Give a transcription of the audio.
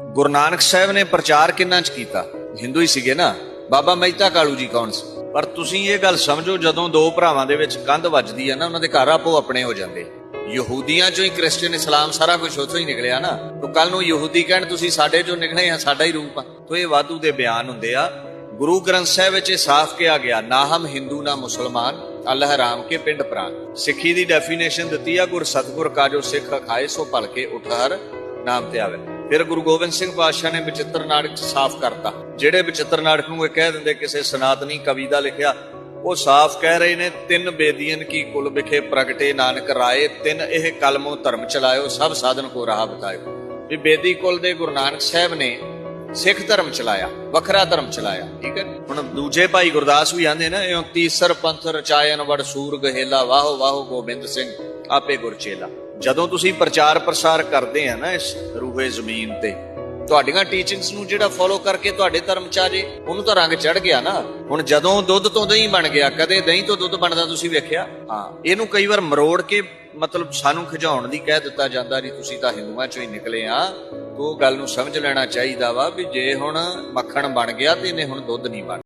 ਗੁਰੂ ਨਾਨਕ ਸਾਹਿਬ ਨੇ ਪ੍ਰਚਾਰ ਕਿੰਨਾ ਚ ਕੀਤਾ? ਹਿੰਦੂ ਹੀ ਸੀਗੇ ਨਾ। ਬਾਬਾ ਮਹਿਤਾ ਕਾਲੂ ਜੀ ਕੌਣ ਸੀ? ਪਰ ਤੁਸੀਂ ਇਹ ਗੱਲ ਸਮਝੋ, ਜਦੋਂ ਦੋ ਭਰਾਵਾਂ ਦੇ ਵਿੱਚ ਕੰਧ ਵੱਜਦੀ ਹੈ ਨਾ, ਉਹਨਾਂ ਦੇ ਘਰ ਆਪੋ ਆਪਣੇ ਹੋ ਜਾਂਦੇ। ਯਹੂਦੀਆਂ ਚੋਂ ਹੀ ਕ੍ਰਿਸਚੀਅਨ ਇਸਲਾਮ ਸਾਰਾ ਕੁਝ ਉੱਥੋਂ ਹੀ ਨਿਕਲਿਆ ਨਾ। ਤੋ ਕੱਲ ਨੂੰ ਯਹੂਦੀ ਕਹਿਣ, ਤੁਸੀਂ ਸਾਡੇ ਚੋਂ ਨਿਕਲੇ ਆ, ਸਾਡਾ ਹੀ ਰੂਪ ਆ। ਤੋ ਇਹ ਵਾਧੂ ਦੇ ਬਿਆਨ ਹੁੰਦੇ ਆ। ਗੁਰੂ ਗ੍ਰੰਥ ਸਾਹਿਬ ਵਿੱਚ ਇਹ ਸਾਫ਼ ਕਿਹਾ ਗਿਆ, ਨਾ ਹਮ ਹਿੰਦੂ, ਨਾ ਮੁਸਲਮਾਨ, ਅੱਲਾਹ ਰਾਮ ਕੇ ਪਿੰਡ ਪ੍ਰਾਨ ਸਿੱਖੀ ਦੀ ਡੈਫੀਨੇਸ਼ਨ ਦਿੱਤੀ ਆ, ਗੁਰ ਸਤਗੁਰ ਕਾ ਜੋ ਸਿੱਖ ਖਾਏ, ਸੋ ਭਲਕੇ ਉਠਾਰ ਨਾਮ ਤੇ ਆਵੇ। ਫਿਰ ਗੁਰੂ ਗੋਬਿੰਦ ਸਿੰਘ ਪਾਤਸ਼ਾਹ ਨੇ ਵਿਚਿੱਤਰ ਨਾਟਕ ਸਾਫ਼ ਕਰਤਾ। ਜਿਹੜੇ ਵਿਚਿੱਤਰ ਨਾਟਕ ਨੂੰ ਇਹ ਕਹਿ ਦਿੰਦੇ ਕਿਸੇ ਸਨਾਤਨੀ ਕਵੀ ਦਾ ਲਿਖਿਆ, ਉਹ ਸਾਫ਼ ਕਹਿ ਰਹੇ ਨੇ, ਤਿੰਨ ਬੇਦੀਆਂ ਕੀ ਕੁਲ ਵਿਖੇ ਪ੍ਰਗਟੇ ਨਾਨਕ ਰਾਏ, ਤਿੰਨ ਇਹ ਕਲਮੋ ਧਰਮ ਚਲਾਇਓ, ਸਭ ਸਾਧਨ ਕੋ ਰਾਹ ਬਤਾਇਓ। ਵੀ ਬੇਦੀ ਕੁਲ ਦੇ ਗੁਰੂ ਨਾਨਕ ਸਾਹਿਬ ਨੇ ਸਿੱਖ ਧਰਮ ਚਲਾਇਆ, ਵੱਖਰਾ ਧਰਮ ਚਲਾਇਆ, ਠੀਕ ਹੈ ਹੁਣ ਦੂਜੇ ਭਾਈ ਗੁਰਦਾਸ ਵੀ ਆਂਦੇ ਨਾ, ਇਉਂ ਤੀਸਰ ਪੰਥ ਰਚਾਇਨ ਵੜ ਸੂਰ ਗਹੇਲਾ ਵਾਹੋ ਵਾਹੋ ਗੋਬਿੰਦ ਸਿੰਘ, ਆਪੇ ਗੁਰਚੇਲਾ ਜਦੋਂ ਤੁਸੀਂ ਪ੍ਰਚਾਰ ਪ੍ਰਸਾਰ ਕਰਦੇ ਆ ਨਾ ਇਸ ਰੂਹੇ ਜ਼ਮੀਨ ਤੇ, ਤੁਹਾਡੀਆਂ ਟੀਚਿੰਗਸ ਨੂੰ ਜਿਹੜਾ ਫੋਲੋ ਕਰਕੇ ਤੁਹਾਡੇ ਧਰਮ ਚ ਆ ਜੇ, ਉਹਨੂੰ ਤਾਂ ਰੰਗ ਚੜ ਗਿਆ ਨਾ। ਹੁਣ ਜਦੋਂ ਦੁੱਧ ਤੋਂ ਦਹੀਂ ਬਣ ਗਿਆ, ਕਦੇ ਦਹੀਂ ਤੋਂ ਦੁੱਧ ਬਣਦਾ ਤੁਸੀਂ ਵੇਖਿਆ? ਹਾਂ, ਇਹਨੂੰ ਕਈ ਵਾਰ ਮਰੋੜ ਕੇ ਮਤਲਬ ਸਾਨੂੰ ਖਿਜਾਉਣ ਦੀ ਕਹਿ ਦਿੱਤਾ ਜਾਂਦਾ ਜੀ ਤੁਸੀਂ ਤਾਂ ਹਿੰਦੂਆਂ ਚੋਂ ਹੀ ਨਿਕਲੇ ਆ। ਉਹ ਗੱਲ ਨੂੰ ਸਮਝ ਲੈਣਾ ਚਾਹੀਦਾ ਵਾ ਵੀ ਜੇ ਹੁਣ ਮੱਖਣ ਬਣ ਗਿਆ ਤੇ ਇਹਨੇ ਹੁਣ ਦੁੱਧ ਨਹੀਂ ਬਣ